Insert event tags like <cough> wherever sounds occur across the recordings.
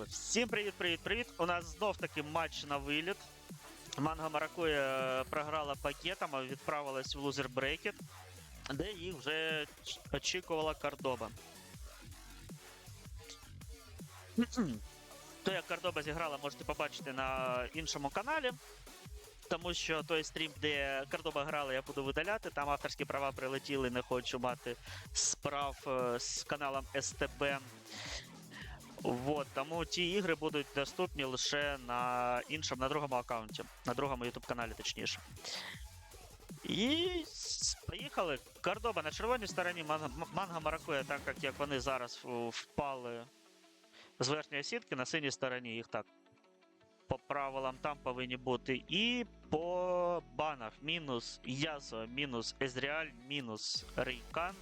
Всім привіт, привіт, привіт. У нас знов таки матч на виліт. Манго Маракуя програла пакетом, а відправилась в лузер брекет, де їх вже очікувала Кордоба. <clears throat> То, як Кордоба зіграла, можете побачити на іншому каналі. Тому що той стрім, де Кордоба грала, я буду видаляти. Там авторські права прилетіли, не хочу мати справ е, з каналом СТБ. Вот, тому ті ігри будуть доступні лише на іншому, на другому аккаунті, на другому YouTube каналі, точніше. І поїхали. Кордоба на червоній стороні Ман- М- Маракуя, так як, як вони зараз впали з верхньої сітки, на синій стороні їх так. По правилам там повинні бути. І по банах мінус Язо, мінус Езріаль, мінус Рейкан.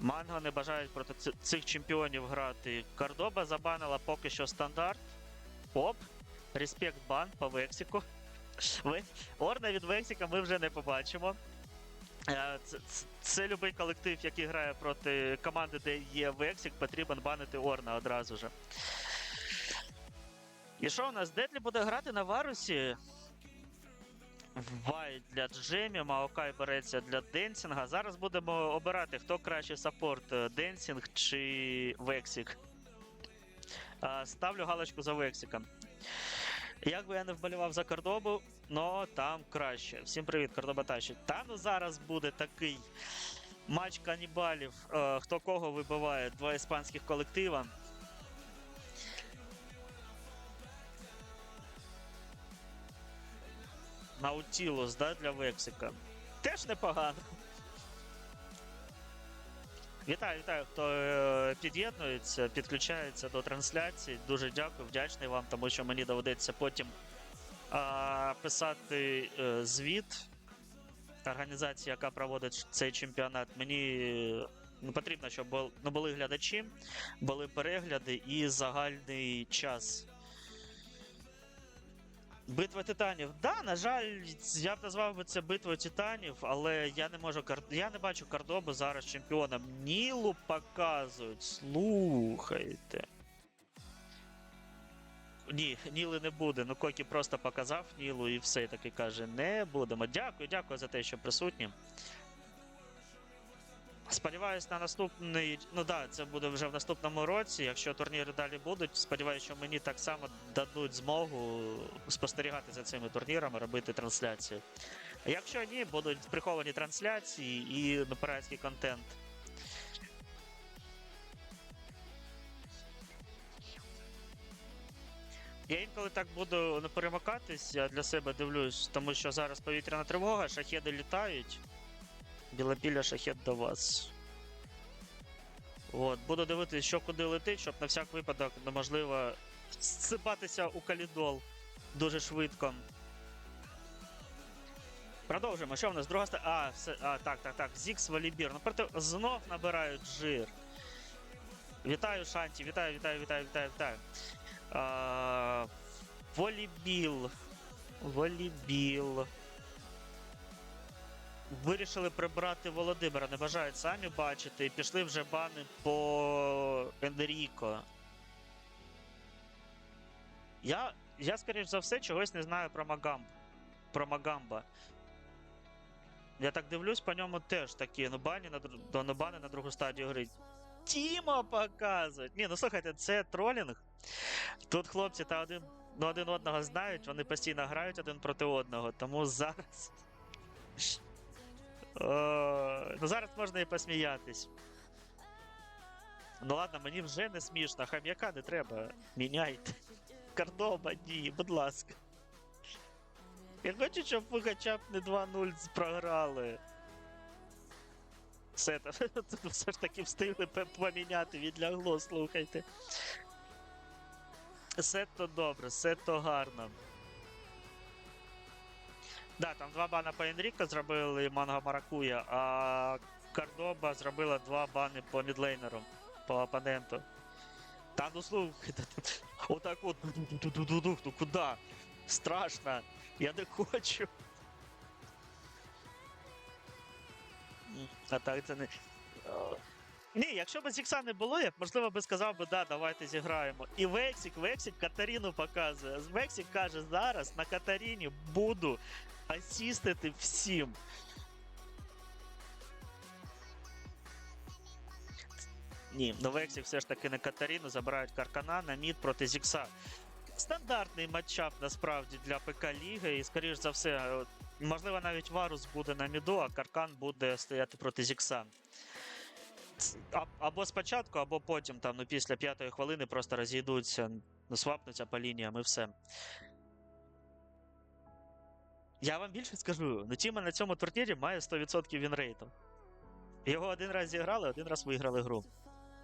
Манго не бажають проти цих чемпіонів грати. Кордоба забанила поки що стандарт. Оп. Респект бан по Вексіку. <laughs> Орна від Вексіка ми вже не побачимо. Це, це, це любий колектив, який грає проти команди, де є Вексік, потрібен банити Орна одразу же. І що у нас? Дедлі буде грати на Варусі. Вай для Джемі, Маокай береться для Денсінга. Зараз будемо обирати, хто краще саппорт, е, Денсінг чи Вексік. Ставлю галочку за Вексіка. Як би я не вболівав за Кордобу, но там краще. Всім привіт, Кордоба тащить. Та ну зараз буде такий матч канібалів. е, Хто кого вибиває? Два іспанських колектива. Наутілус, да, для Вексика. Теж непогано. Вітаю, вітаю, хто е, під'єднується, підключається до трансляції. Дуже дякую, вдячний вам, тому що мені доведеться потім а, писати е, звіт організації, яка проводить цей чемпіонат. Мені ну, потрібно, щоб ну, були глядачі, були перегляди і загальний час. Битва титанів. Да, на жаль, я б назвав би це битвою титанів, але я не можу я не бачу Кардобу зараз чемпіоном. Нілу показують. Слухайте. Ні, Ніли не буде. Ну Кокі просто показав Нілу і все таки каже: не будемо. Дякую, дякую за те, що присутні. Сподіваюсь, на наступний. Ну да, це буде вже в наступному році. Якщо турніри далі будуть, сподіваюся, що мені так само дадуть змогу спостерігати за цими турнірами, робити трансляції. Якщо ні, будуть приховані трансляції і пиратський контент. Я інколи так буду не перемикатись, я для себе дивлюсь, тому що зараз повітряна тривога, шахеди літають. Білопілля шахет до вас. От, буду дивитися, що куди летить, щоб на всяк випадок неможливо сипатися у калідол дуже швидко. Продовжуємо. Що в нас? Друга ста. А, все. А, так, так, так. Зікс Валібір. Ну, проте знов набирають жир. Вітаю, Шанті, вітаю, вітаю, вітаю, вітаю, вітаю. А, волейбіл. Волейбіл. Вирішили прибрати Володимира, не бажають самі бачити. І пішли вже бани по Енріко. Я, я, скоріш за все, чогось не знаю про Магамб. Про Магамба. Я так дивлюсь, по ньому теж такі нобані на, дру- до- ну, на другу стадію гри. Тіма показують. Ні, ну слухайте, це тролінг. Тут хлопці та один, ну, один одного знають, вони постійно грають один проти одного, тому зараз. Ну зараз можна і посміятись. Ну ладно, мені вже не смішно, хам'яка не треба. Міняйте. Кордоба, ні, будь ласка. Я хочу, щоб ви хоча б не 2-0 програли. Все, <laughs> все ж таки встигли поміняти, відлягло, слухайте. Все то добре, все то гарно. Да, там два бана по Енріко зробили Манго Маракуя, а Кордоба зробила два бани по мідлейнеру, по опоненту. Та ну слухайте, отак от, ну куди? Страшно, я не хочу. А так це не. Ні, якщо б Зікса не було, я б можливо би сказав би, да, давайте зіграємо. І Вексік, Вексік Катаріну показує. Вексік каже, зараз на Катаріні буду асістити всім. Ні, ну Вексік все ж таки на Катаріну забирають Каркана на мід проти Зікса. Стандартний матчап насправді для ПК Ліги, і, скоріш за все, можливо, навіть Варус буде на міду, а Каркан буде стояти проти Зікса. Або спочатку, або потім, там, ну, після п'ятої хвилини просто розійдуться, ну, свапнуться по лініям і все. Я вам більше скажу, ну Тіма на цьому турнірі має 100% вінрейту. Його один раз зіграли, один раз виграли гру.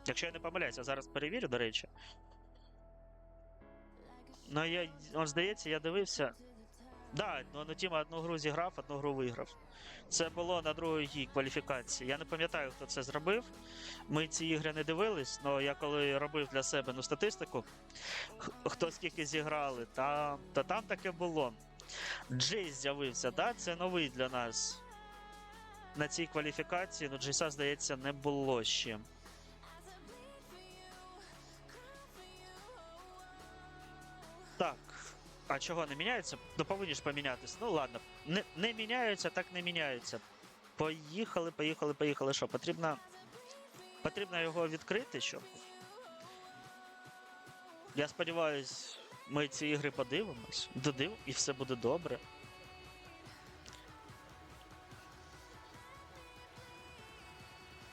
Якщо я не помиляюся, зараз перевірю, до речі. Ну, я, он, здається, я дивився. Да, ну, ну Тіма одну гру зіграв, одну гру виграв. Це було на другій кваліфікації. Я не пам'ятаю, хто це зробив. Ми ці ігри не дивились, але я коли робив для себе ну, статистику, хто скільки зіграли, та, та там таке було. Джейс з'явився, да? це новий для нас. На цій кваліфікації, ну Джейса, здається, не було ще. Так. А чого не міняється? Ну повинні ж помінятись. Ну ладно. Не, не міняються, так не міняються. Поїхали, поїхали, поїхали. Що, потрібно. Потрібно його відкрити, що? Я сподіваюсь, ми ці ігри подивимось. Додив, і все буде добре.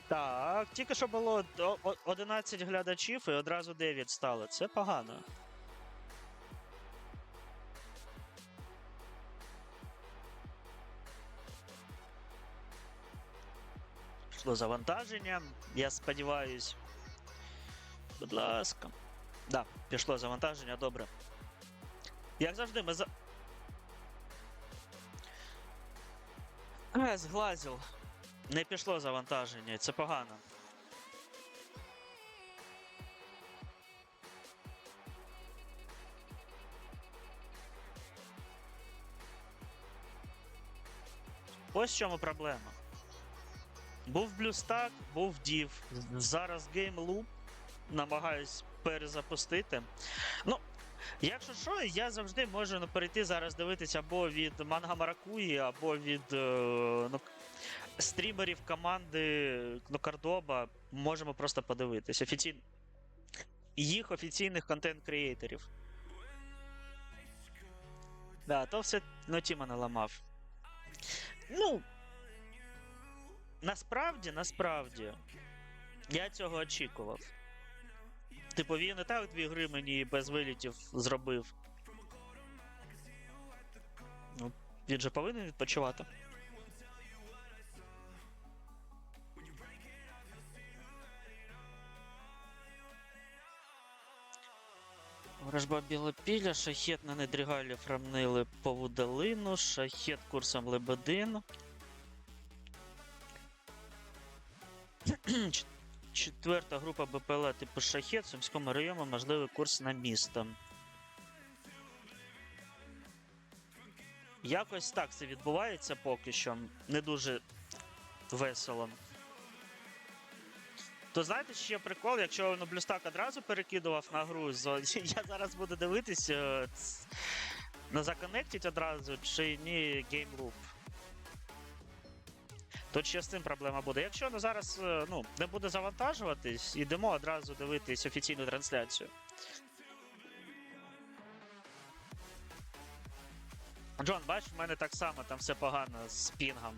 Так, тільки що було о- о- 11 глядачів і одразу 9 стало. Це погано. Пішло завантаження. Я сподіваюсь. Будь ласка. Да, пішло завантаження, добре. Як завжди, ми за. Е, зглазив. Не пішло завантаження, це погано. Ось в чому проблема. Був блюстак, був дів. Зараз геймлуп. Намагаюсь перезапустити. Ну, якщо що, я завжди можу перейти зараз дивитися або від Манга Маракуї, або від е, ну, стрімерів команди ну, Кардоба. Можемо просто подивитись. Офіцій... Їх офіційних контент-креаторів. Да, то все ну, Тіма наламав. Ну, Насправді, насправді, я цього очікував. Типу, він і так дві гри мені без вилітів зробив. Ну, він же повинен відпочивати. Ворожба білопілля, шахет на недрігалі фрамнили по вуделину, шахет курсом лебедин. Четверта група БПЛА типу шахет в Сумському районі можливий курс на місто. Якось так це відбувається поки що. Не дуже весело. То знаєте, ще прикол, якщо ну, Блюстак одразу перекидував на гру, <laughs> я зараз буду дивитись е, на законектить одразу чи ні геймлуп. Тут ще з цим проблема буде. Якщо ну, зараз е, ну, не буде завантажуватись, йдемо одразу дивитись офіційну трансляцію. Джон, бач, в мене так само там все погано з пінгом.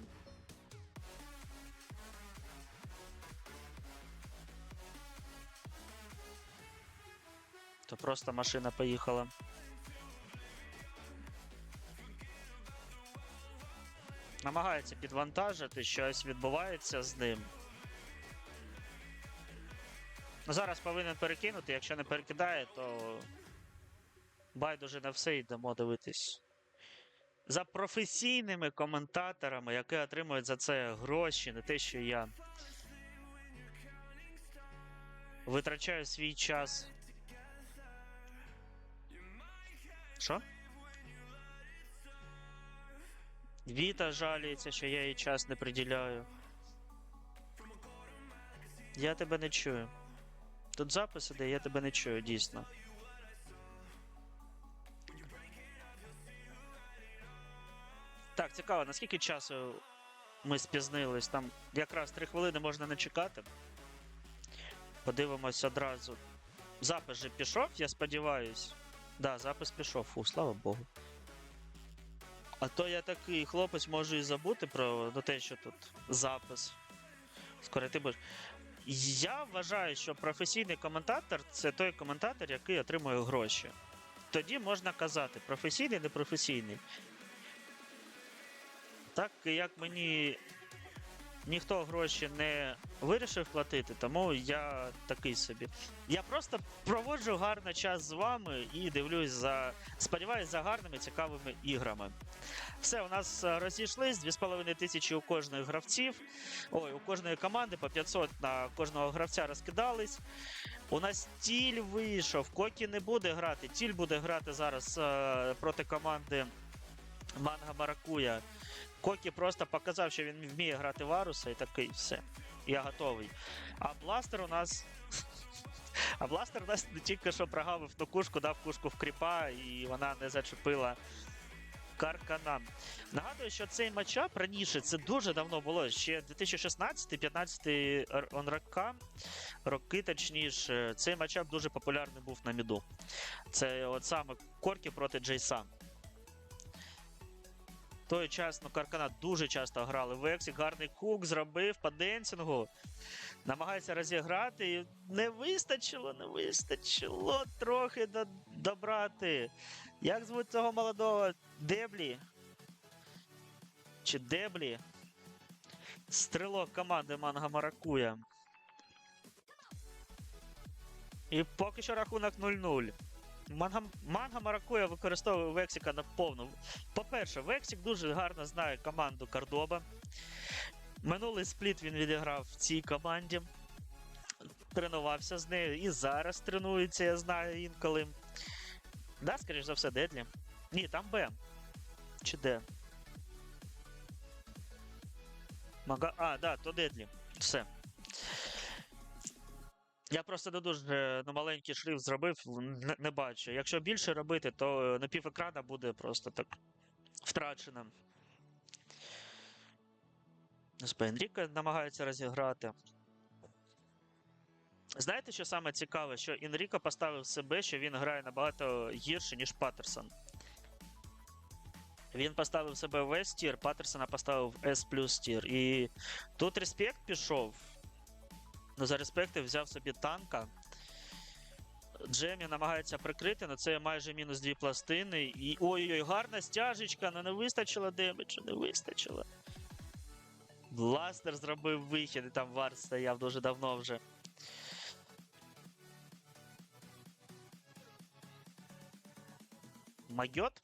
То просто машина поїхала. Намагається підвантажити, щось відбувається з ним. Ну, зараз повинен перекинути, якщо не перекидає, то байдуже на все йдемо дивитись. За професійними коментаторами, які отримують за це гроші, не те, що я. Витрачаю свій час. Що? Віта жаліється, що я їй час не приділяю. Я тебе не чую. Тут запис іде, я тебе не чую, дійсно. Так, цікаво, наскільки часу ми спізнились? Там якраз 3 хвилини можна не чекати. Подивимось одразу. Запис же пішов, я сподіваюсь. Да, запис пішов. Фу, слава Богу. А то я такий хлопець можу і забути про ну, те, що тут запис. Скоро ти будеш. Я вважаю, що професійний коментатор це той коментатор, який отримує гроші. Тоді можна казати, професійний, непрофесійний. Так як мені ніхто гроші не вирішив платити, тому я такий собі. Я просто проводжу гарний час з вами і дивлюсь за. Сподіваюсь, за гарними цікавими іграми. Все, у нас е, розійшлись 2,5 тисячі у кожної гравців. Ой, у кожної команди по 500 на кожного гравця розкидались. У нас тіль вийшов. Кокі не буде грати. Тіль буде грати зараз е, проти команди Манга Маракуя. Кокі просто показав, що він вміє грати Варуса і такий, все. Я готовий. А бластер у нас. А бластер у нас не тільки що прогавив ту кушку, дав кушку в кріпа, і вона не зачепила Каркана. Нагадую, що цей матчап раніше це дуже давно було. Ще 2016-15 рока, роки, точніше, цей матчап дуже популярний був на міду. Це от саме Коркі проти Джейса. Той час, ну, Каркана дуже часто грали в Ексі. Гарний кук зробив по денсінгу. Намагається розіграти. і Не вистачило, не вистачило трохи до- добрати. Як звуть цього молодого Деблі? Чи Деблі? Стрілок команди Манга Маракуя. І поки що рахунок 0-0. Манга, Манга Маракуя використовує Вексіка на. По-перше, Вексік дуже гарно знає команду Кардоба. Минулий спліт він відіграв в цій команді. Тренувався з нею і зараз тренується, я знаю інколи. Да, скоріш за все, Дедлі. Ні, там Б. Чи Д? Мага... А, да, то Дедлі. Все. Я просто не дуже ну, маленький шрифт зробив, не, не бачу. Якщо більше робити, то на пів екрана буде просто так втрачено. Енріка намагається розіграти. Знаєте, що саме цікаве? Що Енріко поставив себе, що він грає набагато гірше, ніж Паттерсон. Він поставив себе в S тір, Паттерсона поставив S плюс тір. І тут респект пішов. Ну, за респекти взяв собі танка. Джемі намагається прикрити, але це майже мінус дві пластини. І ой-ой, гарна стяжечка, але не вистачило демеджу, не вистачило. Бластер зробив вихід, і там варт стояв дуже давно вже. Майот?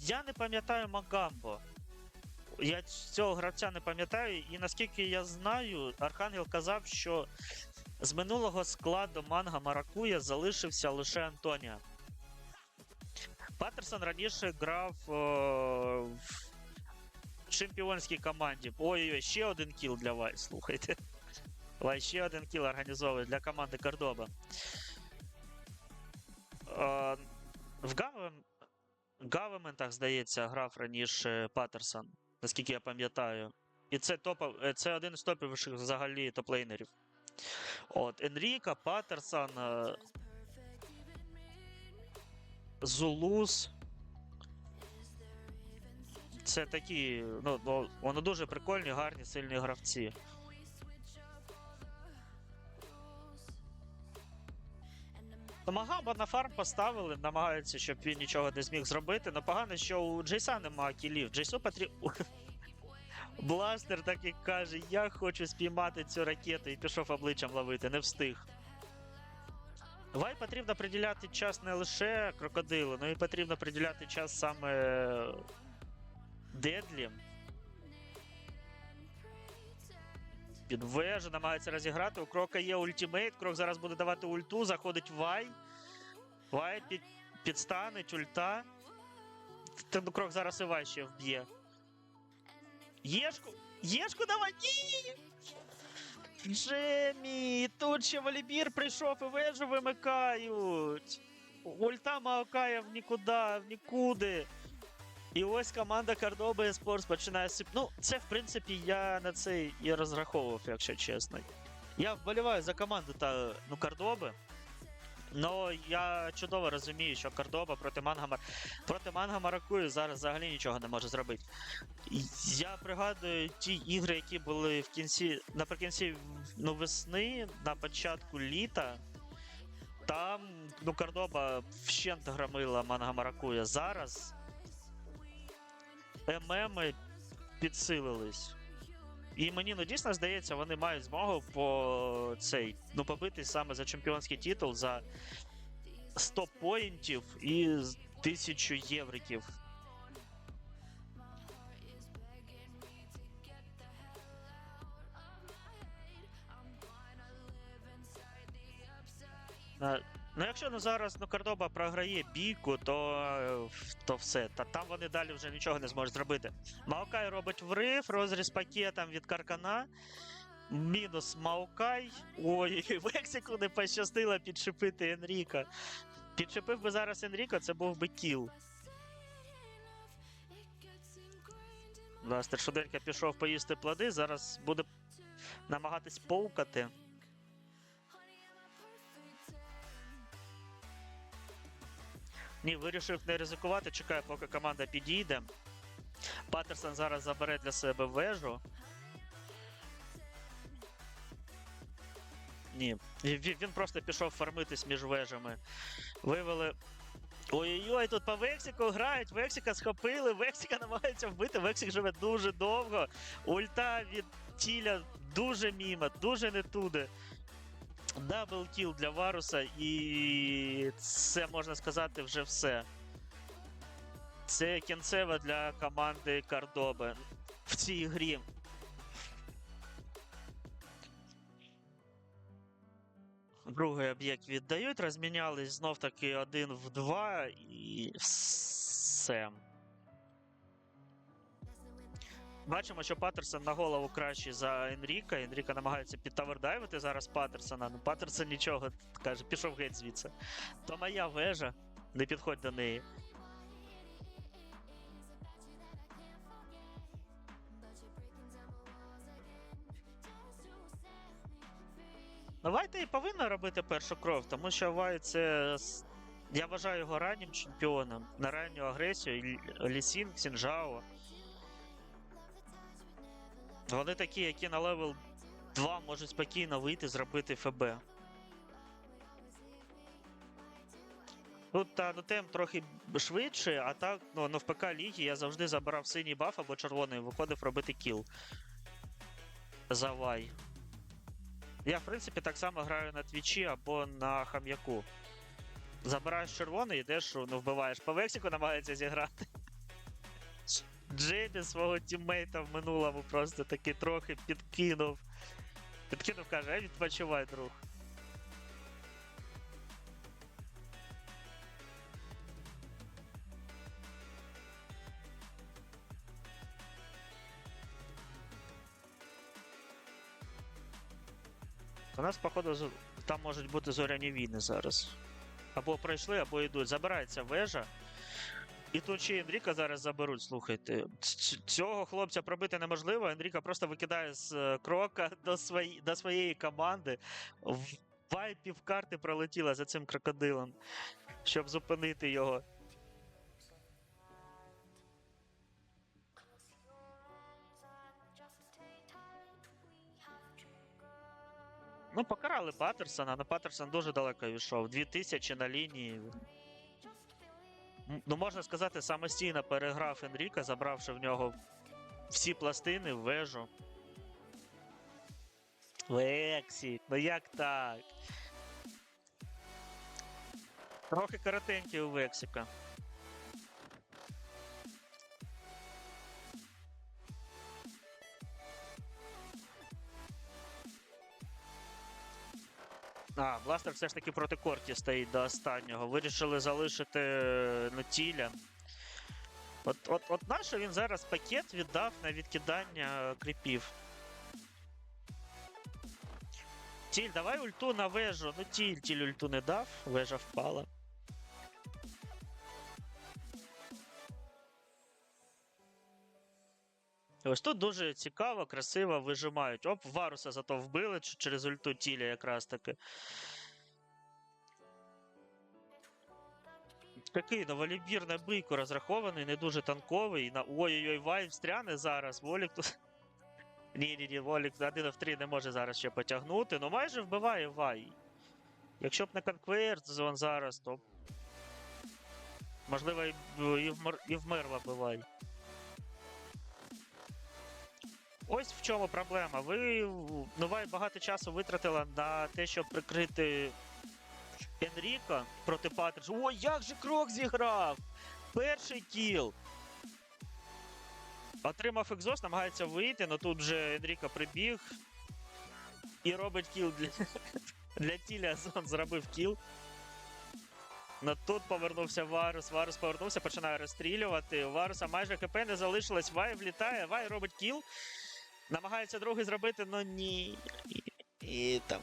Я не пам'ятаю Магамбо. Я цього гравця не пам'ятаю, і наскільки я знаю, Архангел казав, що з минулого складу манга Маракуя залишився лише Антонія. Паттерсон раніше грав о, в чемпіонській команді. Ой-ой, ще один кіл для Вай, слухайте. Вай ще один кіл організовує для команди Кордоба. Е, в Гавем... Гавементах, здається, грав раніше Паттерсон, наскільки я пам'ятаю. І це топов... е, це один з топовіших взагалі топлейнерів. От, Енріка, Паттерсон, е, Зулус. Це такі, ну, ну, вони дуже прикольні, гарні, сильні гравці. Магаба на фарм поставили, намагаються, щоб він нічого не зміг зробити. Но погано, що у Джейса нема кілів. Джейсу потрібно. <laughs> Бластер так і каже: я хочу спіймати цю ракету і пішов обличчям ловити, не встиг. Вай потрібно приділяти час не лише крокодилу, але й потрібно приділяти час саме Дедлі. Під вежу намагається розіграти. У Крока є ультимейт. Крок зараз буде давати ульту. Заходить Вай. Вай під, підстанеть, ульта. Та, Крок зараз і Вай ще вб'є. Єшку. Єшку давай! Джемі! Тут ще Валібір прийшов і вежу вимикають. Ульта Маокая в нікуди, в нікуди. І ось команда Кордоба Esports починає сип. Ну, це в принципі я на це і розраховував, якщо чесно. Я вболіваю за команду та ну, Кордоби. Ну, я чудово розумію, що Кордоба проти Манга проти Манга Маракую зараз взагалі нічого не може зробити. Я пригадую ті ігри, які були в кінці, наприкінці ну, весни, на початку літа. Там ну, Кордоба вщент громила Манга Маракуя. Зараз ММи підсилились. І мені ну дійсно здається, вони мають змогу по цей ну побити саме за чемпіонський титул за 100 поінтів і 1000 євриків. На- Ну, якщо ну зараз ну, Кордоба програє бійку, то, е, то все. Та там вони далі вже нічого не зможуть зробити. Маокай робить врив, розріз пакетом від Каркана. Мінус Маокай. Ой, <laughs> Вексіку не пощастило підшипити Енріка. Підшипив би зараз Енріка, це був би кіл. Ластер швиденько пішов поїсти плоди, зараз буде намагатись повкати. Ні, вирішив не ризикувати, чекає, поки команда підійде. Паттерсон зараз забере для себе вежу. Ні, він просто пішов фармитись між вежами. Вивели. Ой-ой-ой, тут по Вексіку грають, Вексіка схопили, Вексіка намагається вбити, Вексік живе дуже довго. Ульта від Тіля дуже мімо, дуже не туди. Дабл кіл для Варуса, і це можна сказати вже все. Це кінцева для команди Кардоби в цій грі. Другий об'єкт віддають, розмінялись знов таки один в два і все. Бачимо, що Паттерсон на голову кращий за Енріка. Енріка намагається підтавердайвити зараз Паттерсона. Ну Паттерсон нічого каже, пішов геть звідси. То моя вежа, не підходь до неї. Ну, Вайта і повинна робити першу кров, тому що Вай це. Я вважаю його раннім чемпіоном на ранню агресію. і Л- Лісінг, Сінжао. Вони такі, які на левел 2 можуть спокійно вийти, зробити ФБ. Тут та, ну, тем трохи швидше, а так, ну, ну в ПК лігі я завжди забирав синій баф або червоний, виходив робити кіл. За вай. Я, в принципі, так само граю на твічі або на хам'яку. Забираєш червоний, йдеш, ну, вбиваєш. По Вексіку намагається зіграти. Джеймі свого тіммейта в минулому просто таки трохи підкинув. Підкинув, каже, а відпочивай, друг. У нас, походу, там можуть бути зоряні війни зараз. Або пройшли, або йдуть. Забирається вежа. І тут ще Енріка зараз заберуть. Слухайте, цього хлопця пробити неможливо. Енріка просто викидає з е, крока <laughs> до, свої, до своєї команди. В Вай півкарти пролетіла за цим крокодилом, щоб зупинити його. Ну, покарали Паттерсона, але Паттерсон дуже далеко відійшов. 2000 на лінії. Ну, можна сказати, самостійно переграв Енріка, забравши в нього всі пластини, вежу. Лексі, ну як так? Трохи коротенький у Вексіка. А, Бластер все ж таки проти Корті стоїть до останнього. Вирішили залишити е, ну. От, от, от наше він зараз пакет віддав на відкидання кріпів. Тіль, давай ульту на вежу. Ну тіль, тіль ульту не дав, вежа впала. Ось тут дуже цікаво, красиво вижимають. Оп, Варуса зато вбили через ульту тіля якраз таки. Такий новолібір на бийку розрахований, не дуже танковий. На... Ой-ой-ой, Вай встряне зараз. Волік тут. <laughs> Ні-ні-ні, Волік 1 в 3 не може зараз ще потягнути. Ну майже вбиває Вай. Якщо б не Конкверт зон зараз, то. Можливо, і, і, і вмерла б Вай. Ось в чому проблема. Ви ну, Вай багато часу витратила на те, щоб прикрити Енріка проти Патріша. Ой, як же крок зіграв! Перший кіл. Отримав екзост, намагається вийти, але тут же Енріка прибіг і робить кіл для, <laughs> для тіля. Зон зробив кіл. Но тут повернувся Варус. Варус повернувся, починає розстрілювати. Варуса майже ХП не залишилось. Вай влітає, Вай робить кіл. Намагається другий зробити, но ні. І, і там.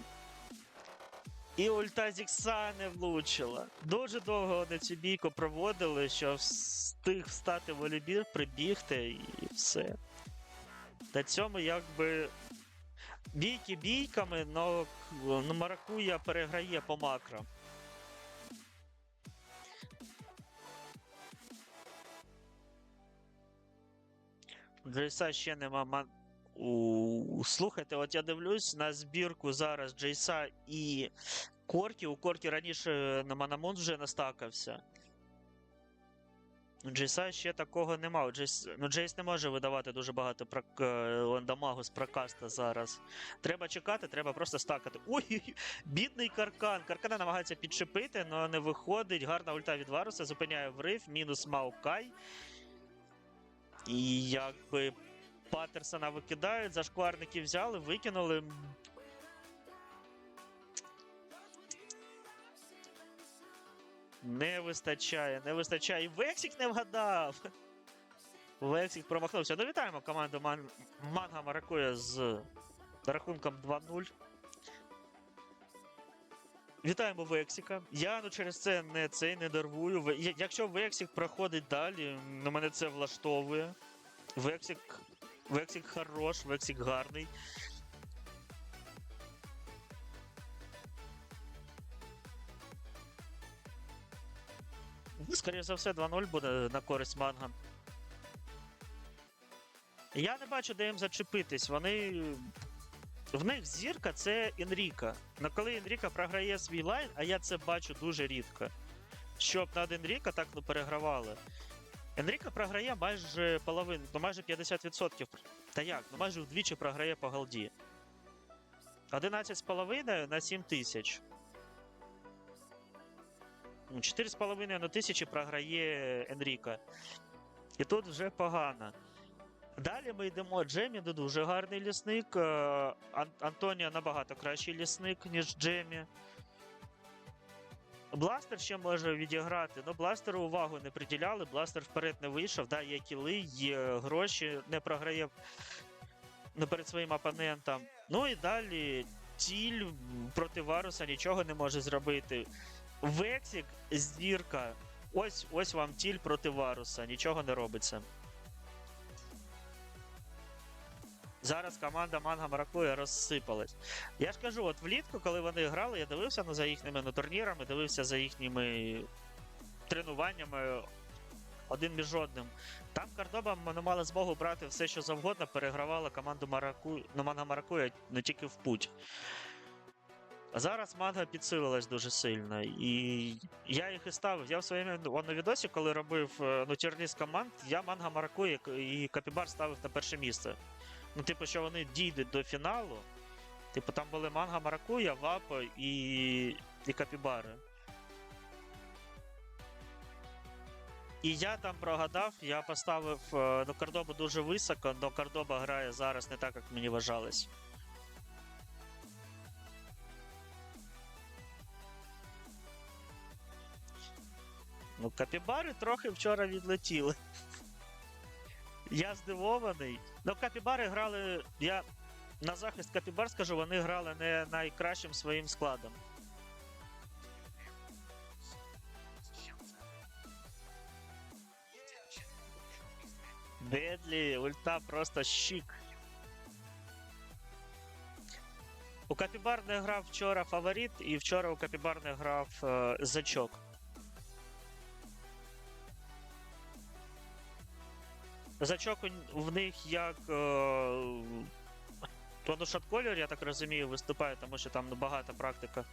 І ульта Зікса не влучила. Дуже довго вони цю бійку проводили, що встиг встати в олібір, прибігти і все. На цьому якби. Бійки бійками, но ну, Маракуя переграє по макро. Джейса ще нема. Слухайте, от я дивлюсь на збірку зараз Джейса і Коркі. У Коркі раніше на Манамон вже настакався. Джейса ще такого нема. Джейс... Ну, Джейс не може видавати дуже багато прок... е, дамагу з прокаста зараз. Треба чекати, треба просто стакати. Ой, бідний каркан. Каркана намагається підчепити, але не виходить. Гарна ульта від Варуса, зупиняє врив, мінус Маукай. І якби Патерсона викидають, зашкварники взяли, викинули. Не вистачає, не вистачає. І Вексік не вгадав. Вексік промахнувся. Ну, вітаємо команду Ман... Манга Маракуя з рахунком 2-0. Вітаємо Вексіка. Я ну через це не цей не я- Якщо Вексік проходить далі, ну мене це влаштовує. Вексік. Вексік хорош, Вексік гарний. Ну, Скоріше за все, 2-0 буде на користь манга. Я не бачу, де їм зачепитись. Вони. В них зірка це Енріка. Но коли Енріка програє свій лайн, а я це бачу дуже рідко. Щоб над Енріка так ну, перегравали. Енріка програє майже половину, ну майже 50%. Та як? Ну майже вдвічі програє по голді. 11,5 на 7 тисяч. Ну, 4,5 на тисячі програє Енріка. І тут вже погано. Далі ми йдемо Джемі, ну, дуже гарний лісник. е, Ан- Антонія набагато кращий лісник, ніж Джемі. Бластер ще може відіграти, але бластеру увагу не приділяли, бластер вперед не вийшов, да, є кіли, є гроші, не програє ну, перед своїм опонентом. Ну і далі Тіль проти Варуса нічого не може зробити. Вексік, зірка. Ось ось вам тіль проти Варуса, нічого не робиться. Зараз команда Манга Маракуя розсипалась. Я ж кажу, от влітку, коли вони грали, я дивився ну, за їхніми ну, турнірами, дивився за їхніми тренуваннями один між одним. Там Кардоба не мала змогу брати все, що завгодно, перегравала команду Мараку... ну, Манга Маракуя не тільки в путь. А зараз манга підсилилась дуже сильно. І я їх і ставив. Я в своєму на відосі, коли робив е, ну, тірліст команд, я манга Маракуя і Капібар ставив на перше місце. Ну, типу, що вони дійдуть до фіналу. Типу, там були манга Маракуя, Вапо і, і Капібари. І я там прогадав, я поставив е, ну, Кардобу дуже високо, але Кардоба грає зараз не так, як мені вважалось. Ну, капібари трохи вчора відлетіли. Я здивований. Ну, капібари грали. Я на захист капібар скажу, вони грали не найкращим своїм складом. Дедлі, ульта просто щик. У Капібар не грав вчора фаворит, і вчора у Капібар не грав е, зачок. Зачок в них як. Е, Воно шатколір, я так розумію, виступає, тому що там ну, багата практика.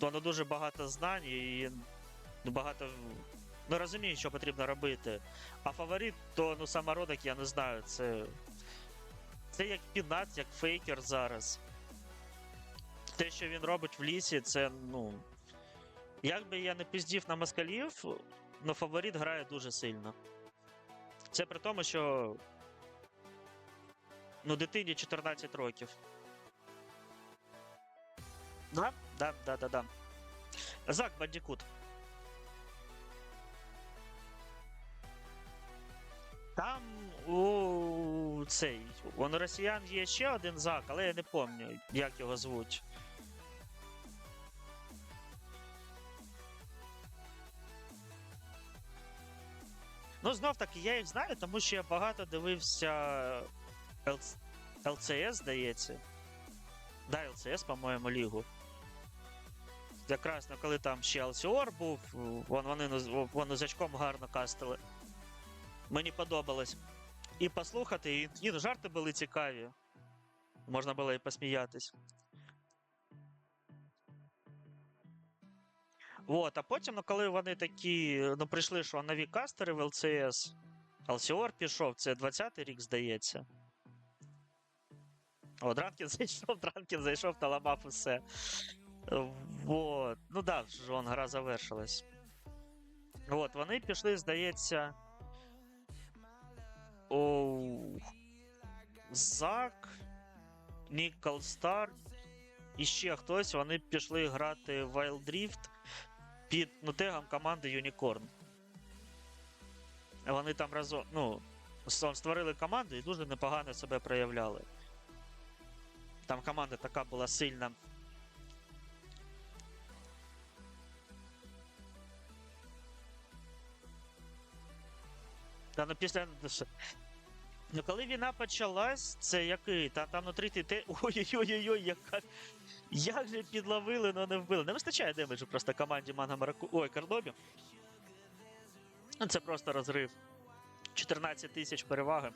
Воно дуже багато знань і ну, багато. Ну розумію, що потрібно робити. А фаворит, то ну самородок, я не знаю, це. Це як пінат, як фейкер зараз. Те, що він робить в лісі, це, ну. Як би я не пиздів на москалів, но фаворит грає дуже сильно. Це при тому, що. Ну, дитині 14 років. Да? Да, да, да, да. Зак Бандікут. Там у цей. У росіян є ще один зак, але я не пам'ятаю, як його звуть. Ну, знов таки, я їх знаю, тому що я багато дивився ЛЦ... ЛЦС, здається. Да, ЛЦС, по-моєму, лігу. Якраз ну, коли там ще Алсіор був, вон, вони, вони з очком гарно кастили. Мені подобалось. І послухати, і, і жарти були цікаві. Можна було і посміятись. От, а потім, ну, коли вони такі, ну, прийшли, що нові кастери в ЛЦС, Алсіор пішов, це 20-й рік, здається. О, Дранкін <laughs> зайшов, Дранкін зайшов та ламав усе. Вот. Ну да, вже вон гра завершилась. От, вони пішли, здається. Оу. Зак, Нікол Стар і ще хтось. Вони пішли грати в Wild Rift під ну, тегом команди Unicorn. Вони там разом, ну, створили команду і дуже непогано себе проявляли. Там команда така була сильна. Та ну після. Ну коли війна почалась, це який? Та там внутрі ти те. Ой-ой-ой, яка. Як же підловили, но не вбили. Не вистачає демеджу просто команді Манга Мараку. Ой, Кардобі. Ну, Це просто розрив. 14 тисяч переваги.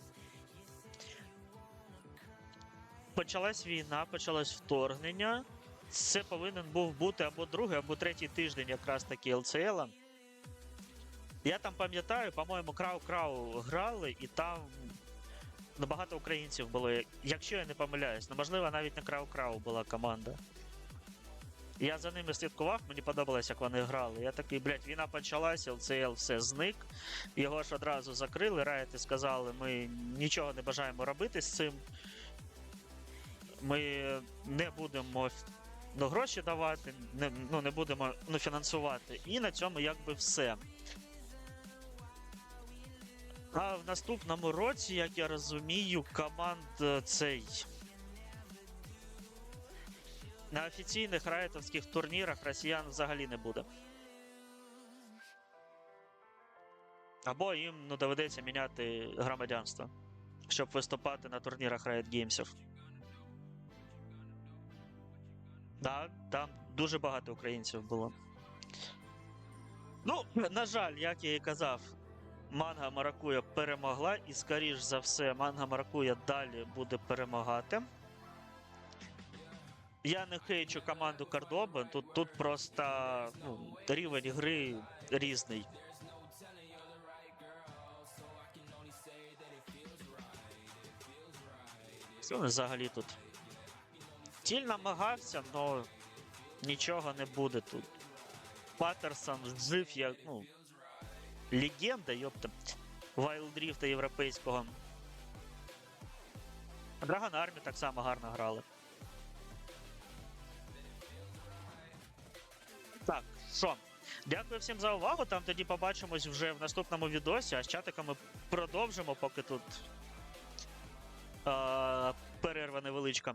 Почалась війна, почалось вторгнення. Це повинен був бути або другий, або третій тиждень якраз таки ЛЦЛ. Я там пам'ятаю, по-моєму, Крау-Крау грали, і там ну, багато українців було. Якщо я не помиляюсь, ну можливо, навіть не Крау-Крау була команда. Я за ними слідкував, мені подобалось, як вони грали. Я такий, блядь, війна почалася, ЛЦЛ все зник. Його ж одразу закрили, райти сказали, ми нічого не бажаємо робити з цим. Ми не будемо ну, гроші давати, не, ну, не будемо ну, фінансувати. І на цьому якби все. А в наступному році, як я розумію, команд е, цей. На офіційних райтовських турнірах росіян взагалі не буде. Або їм ну, доведеться міняти громадянство, щоб виступати на турнірах Riot Games. Так, там дуже багато українців було. Ну, на жаль, як я і казав, Манга Маракуя перемогла, і, скоріш за все, Манга Маракуя далі буде перемагати. Я не хейчу команду Кардоба, тут, тут просто ну, рівень гри різний. Що взагалі тут? Тіль намагався, але нічого не буде тут. Паттерсон жив як, ну, легенда, йопта. Вайлдріфта європейського. Драгон Армі так само гарно грали. Так, що? Дякую всім за увагу. Там тоді побачимось вже в наступному відосі, а з чатиками продовжимо, поки тут е, перерва невеличка.